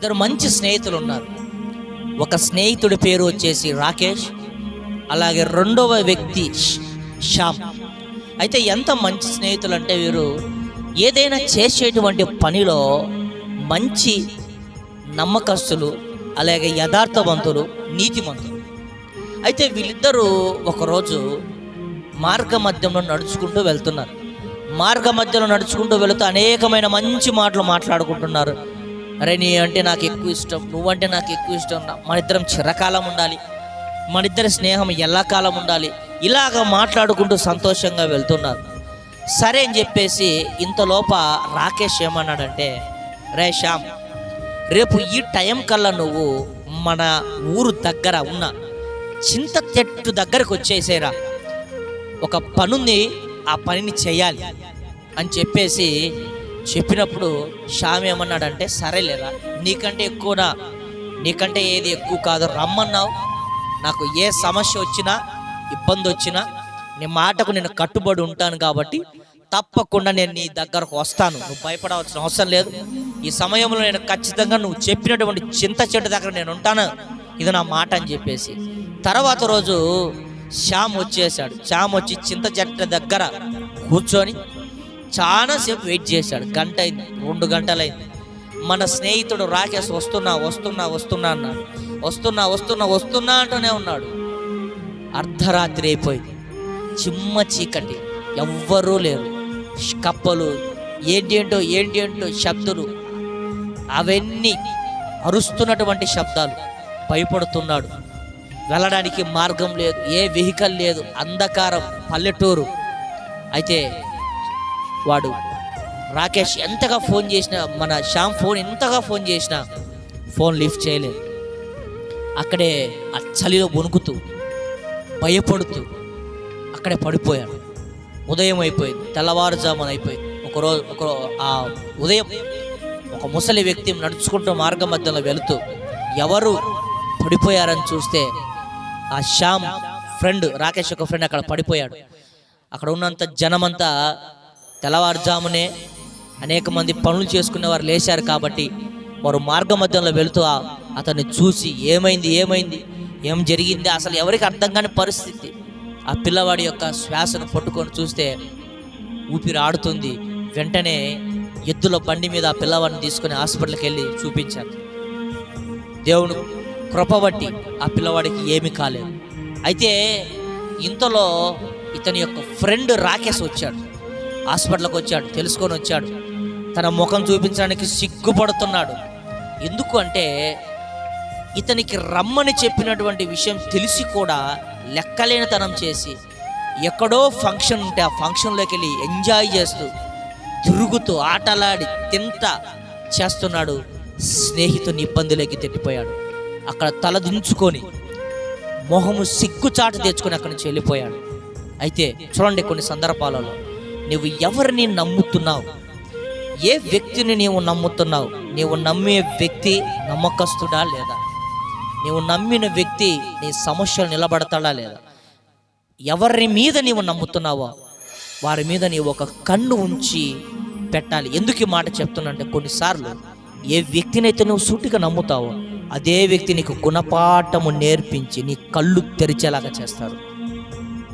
ఇద్దరు మంచి స్నేహితులు ఉన్నారు. ఒక స్నేహితుడి పేరు వచ్చేసి రాకేష్ అలాగే రెండవ వ్యక్తి శ్యామ్. అయితే ఎంత మంచి స్నేహితులు అంటే వీరు ఏదైనా చేసేటువంటి పనిలో మంచి నమ్మకస్తులు అలాగే యథార్థవంతులు నీతిమంతులు. అయితే వీళ్ళిద్దరూ ఒకరోజు మార్గ మధ్యంలో నడుచుకుంటూ వెళ్తున్నారు. మార్గ మధ్యలో నడుచుకుంటూ వెళుతూ అనేకమైన మంచి మాటలు మాట్లాడుకుంటున్నారు. అరే నీ అంటే నాకు ఎక్కువ ఇష్టం నువ్వంటే నాకు ఎక్కువ ఇష్టం. మన ఇద్దరం చిరకాలం ఉండాలి. మన ఇద్దరి స్నేహం ఎల్లకాలం ఉండాలి. ఇలాగ మాట్లాడుకుంటూ సంతోషంగా వెళ్తున్నారు సరే అని చెప్పేసి ఇంతలోప రాకేష్ ఏమన్నాడంటే రే శ్యామ్ రేపు ఈ టైం కల్లా నువ్వు మన ఊరు దగ్గర ఉన్న చింత చెట్టు దగ్గరకు వచ్చేసేరా. ఒక పనుంది ఆ పనిని చేయాలి అని చెప్పేసి చెప్పినప్పుడు శ్యామ్ ఏమన్నాడంటే సరేలేరా నీకంటే ఎక్కువనా? నీకంటే ఏది ఎక్కువ కాదు రమ్మన్నావు. నాకు ఏ సమస్య వచ్చినా ఇబ్బంది వచ్చినా నీ మాటకు నేను కట్టుబడి ఉంటాను కాబట్టి తప్పకుండా నేను నీ దగ్గరకు వస్తాను. నువ్వు భయపడవలసిన అవసరం లేదు. ఈ సమయంలో నేను ఖచ్చితంగా నువ్వు చెప్పినటువంటి చింత చెట్టు దగ్గర నేను ఉంటాను. ఇది నా మాట అని చెప్పేసి. తర్వాత రోజు శ్యామ్ వచ్చేసాడు శ్యామ్ వచ్చి చింత చెట్టు దగ్గర కూర్చొని చాలాసేపు వెయిట్ చేశాడు. గంట అయింది రెండు గంటలైంది మన స్నేహితుడు రాకేష్ వస్తున్నా వస్తున్నా వస్తున్నా అన్నాడు. వస్తున్నా వస్తున్నా వస్తున్నా అంటూనే ఉన్నాడు. అర్ధరాత్రి అయిపోయింది. చిమ్మ చీకటి. ఎవ్వరూ లేరు. కప్పలు ఏంటి ఏంటో ఏంటి ఏంటో శబ్దులు. అవన్నీ అరుస్తున్నటువంటి శబ్దాలు. భయపడుతున్నాడు. వెళ్ళడానికి మార్గం లేదు. ఏ వెహికల్ లేదు. అంధకారం. పల్లెటూరు. అయితే వాడు. రాకేష్ ఎంతగా ఫోన్ చేసినా మన శ్యామ్ ఫోన్ ఎంతగా ఫోన్ చేసినా ఫోన్ లిఫ్ట్ చేయలేదు. అక్కడే ఆ చలిలో వణుకుతూ భయపడుతూ అక్కడే పడిపోయాడు. ఉదయం అయిపోయింది తెల్లవారుజామున అయిపోయింది. ఒకరోజు ఒక ఆ ఉదయం ఒక ముసలి వ్యక్తి నడుచుకుంటూ మార్గ మధ్యలో వెళుతూ ఎవరు పడిపోయారని చూస్తే ఆ శ్యామ్ ఫ్రెండ్ రాకేష్ యొక్క ఫ్రెండ్ అక్కడ పడిపోయాడు. అక్కడ ఉన్నంత జనమంతా తెల్లవారుజామునే అనేక మంది పనులు చేసుకునే వారు లేచారు కాబట్టి వారు మార్గ మధ్యంలో వెళుతూ అతన్ని చూసి ఏమైంది ఏమైంది ఏం జరిగింది అసలు ఎవరికి అర్థం కాని పరిస్థితి. ఆ పిల్లవాడి యొక్క శ్వాసను పట్టుకొని చూస్తే ఊపిరి ఆడుతుంది వెంటనే ఎద్దుల బండి మీద ఆ పిల్లవాడిని తీసుకొని హాస్పిటల్కి వెళ్ళి చూపించారు. దేవుడు కృపబట్టి ఆ పిల్లవాడికి ఏమీ కాలేదు. అయితే ఇంతలో ఇతని యొక్క ఫ్రెండ్ రాకేష్ వచ్చాడు. హాస్పిటల్కి వచ్చాడు తెలుసుకొని వచ్చాడు. తన ముఖం చూపించడానికి సిగ్గుపడుతున్నాడు. ఎందుకు అంటే ఇతనికి రమ్మని చెప్పినటువంటి విషయం తెలిసి కూడా లెక్కలేనితనం చేసి ఎక్కడో ఫంక్షన్ ఉంటే ఆ ఫంక్షన్లోకి వెళ్ళి ఎంజాయ్ చేస్తూ తిరుగుతూ ఆటలాడి తింత చేస్తున్నాడు. స్నేహితుని ఇబ్బందులకి తిట్టిపోయాడు. అక్కడ తల దించుకొని మొహము సిగ్గుచాటు తెచ్చుకొని అక్కడి నుంచి వెళ్ళిపోయాడు. అయితే చూడండి కొన్ని సందర్భాలలో నువ్వు ఎవరిని నమ్ముతున్నావు? ఏ వ్యక్తిని నీవు నమ్ముతున్నావు? నీవు నమ్మే వ్యక్తి నమ్మకస్తుడా లేదా? నీవు నమ్మిన వ్యక్తి నీ సమస్యలు నిలబడతాడా లేదా? ఎవరి మీద నీవు నమ్ముతున్నావో వారి మీద నీవు ఒక కన్ను ఉంచి పెట్టాలి. ఎందుకు ఈ మాట చెప్తున్నా కొన్నిసార్లు ఏ వ్యక్తినైతే నువ్వు సూటిగా నమ్ముతావో అదే వ్యక్తి నీకు గుణపాఠము నేర్పించి నీ కళ్ళు తెరిచేలాగా చేస్తారు.